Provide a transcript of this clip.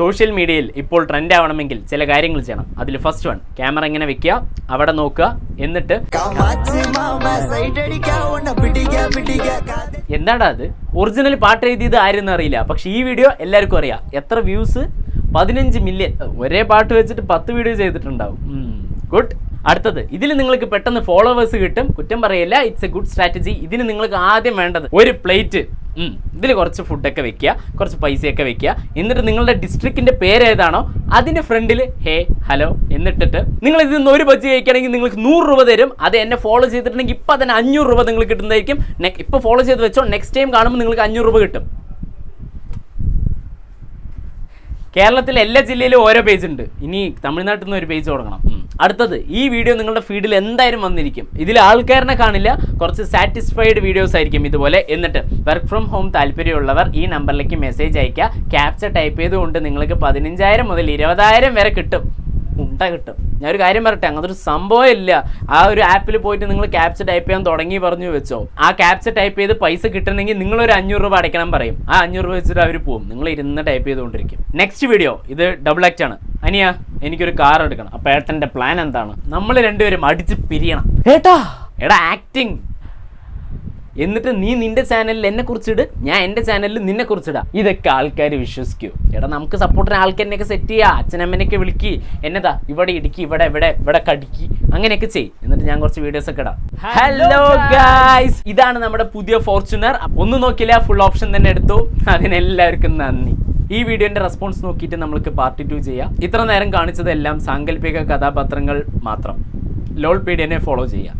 Social മീഡിയയിൽ ഇപ്പോൾ trend ആവണമെങ്കിൽ ചില കാര്യങ്ങൾ ചെയ്യണം. അതിൽ ഫസ്റ്റ് വൺ ക്യാമറ ഇങ്ങനെ വെക്കുക അവിടെ നോക്കുക എന്നിട്ട് എന്താടാ അത്? ഒറിജിനൽ പാട്ട് എഴുതിയത് ആരെന്ന് അറിയില്ല. പക്ഷെ ഈ വീഡിയോ എല്ലാവർക്കും അറിയാം. എത്ര വ്യൂസ് പതിനഞ്ച് മില്യൺ ഒരേ പാട്ട് വെച്ചിട്ട് പത്ത് വീഡിയോ ചെയ്തിട്ടുണ്ടാവും. ഗുഡ് അടുത്തത് ഇതിൽ നിങ്ങൾക്ക് പെട്ടെന്ന് ഫോളോവേഴ്സ് കിട്ടും. കുറ്റം പറയില്ല ഇറ്റ്സ് എ ഗുഡ് സ്ട്രാറ്റജി ഇതിന് നിങ്ങൾക്ക് ആദ്യം വേണ്ടത് ഒരു പ്ലേറ്റ് ഇതിൽ കുറച്ച് ഫുഡൊക്കെ വെക്കുക കുറച്ച് പൈസയൊക്കെ വെക്കുക. എന്നിട്ട് നിങ്ങളുടെ ഡിസ്ട്രിക്റ്റിന്റെ പേര് ഏതാണോ അതിന്റെ ഫ്രണ്ടിൽ ഹേ ഹലോ എന്നിട്ടിട്ട് നിങ്ങൾ ഇതിൽ നിന്ന് ഒരു ബജ്ജി കഴിക്കുകയാണെങ്കിൽ നിങ്ങൾക്ക് നൂറ് രൂപ തരും. അത് എന്നെ ഫോളോ ചെയ്തിട്ടുണ്ടെങ്കിൽ ഇപ്പോൾ തന്നെ അഞ്ഞൂറ് രൂപ നിങ്ങൾക്ക് കിട്ടുന്നതായിരിക്കും. ഇപ്പോൾ ഫോളോ ചെയ്ത് വെച്ചോ നെക്സ്റ്റ് ടൈം കാണുമ്പോൾ നിങ്ങൾക്ക് അഞ്ഞൂറ് രൂപ കിട്ടും. കേരളത്തിലെ എല്ലാ ജില്ലയിലും ഓരോ പേജ് ഉണ്ട്. ഇനി തമിഴ്നാട്ടിൽ നിന്ന് ഒരു പേജ് തുടങ്ങണം. അടുത്തത് ഈ വീഡിയോ നിങ്ങളുടെ ഫീഡിൽ എന്തായാലും വന്നിരിക്കും. ഇതിൽ ആൾക്കാരനെ കാണില്ല കുറച്ച് സാറ്റിസ്ഫൈഡ് വീഡിയോസ് ആയിരിക്കും ഇതുപോലെ. എന്നിട്ട് വർക്ക് ഫ്രം ഹോം താല്പര്യമുള്ളവർ ഈ നമ്പറിലേക്ക് മെസ്സേജ് അയക്കുക ക്യാപ്ച ടൈപ്പ് ചെയ്തുകൊണ്ട് നിങ്ങൾക്ക് പതിനഞ്ചായിരം മുതൽ ഇരുപതായിരം വരെ കിട്ടും. ഉണ്ട കിട്ടും. ഞാൻ ഒരു കാര്യം പറയട്ടെ അങ്ങനത്തെ ഒരു സംഭവം ഇല്ല. ആ ഒരു ആപ്പിൽ പോയിട്ട് നിങ്ങൾ ക്യാപ്ച ടൈപ്പ് ചെയ്യാൻ തുടങ്ങി പറഞ്ഞു വെച്ചോ. ആ ക്യാപ്ച ടൈപ്പ് ചെയ്ത് പൈസ കിട്ടണമെങ്കിൽ നിങ്ങൾ ഒരു അഞ്ഞൂറ് രൂപ അടയ്ക്കണം പറയും. ആ അഞ്ഞൂറ് രൂപ വെച്ചിട്ട് അവർ പോകും നിങ്ങൾ ഇരുന്ന് ടൈപ്പ് ചെയ്തുകൊണ്ടിരിക്കും. നെക്സ്റ്റ് വീഡിയോ ഇത് ഡബിൾ ആക്ട് ആണ്. അനിയ എനിക്കൊരു കാർ എടുക്കണം. അപ്പൊ ഏട്ടന്റെ പ്ലാൻ എന്താണ്? നമ്മൾ രണ്ടുപേരും അടിച്ച് പിരിയണം. ഏട്ടാ! എടാ ആക്ടിങ് എന്നിട്ട് നീ നിന്റെ ചാനലിൽ എന്നെ കുറിച്ചിട് ഞാൻ എന്റെ ചാനലിൽ നിന്നെ കുറിച്ചിടാം. ഇതൊക്കെ ആൾക്കാർ വിശ്വസിക്കൂ. എടാ നമുക്ക് സപ്പോർട്ടിന് ആൾക്കാരെയൊക്കെ സെറ്റ് ചെയ്യുക അച്ഛനമ്മനെയൊക്കെ വിളിക്കി. എന്നതാ ഇവിടെ ഇടുക്കി ഇവിടെ ഇവിടെ ഇവിടെ കടിക്കി. അങ്ങനെയൊക്കെ ചെയ്യും. എന്നിട്ട് ഞാൻ കുറച്ച് വീഡിയോസ് ഒക്കെ ഇടാം. ഹലോ ഗായ്സ് ഇതാണ് നമ്മുടെ പുതിയ ഫോർച്യൂണർ ഒന്നും നോക്കിയില്ല ഫുൾ ഓപ്ഷൻ തന്നെ എടുത്തു. അതിനെല്ലാവർക്കും നന്ദി. ഈ വീഡിയോന്റെ റെസ്പോൺസ് നോക്കിയിട്ട് നമ്മൾക്ക് പാർട്ട് ടു ചെയ്യാം. ഇത്ര നേരം കാണിച്ചതെല്ലാം സാങ്കല്പിക കഥാപാത്രങ്ങൾ മാത്രം. ലോൾ പീഡിയനെ ഫോളോ ചെയ്യാം.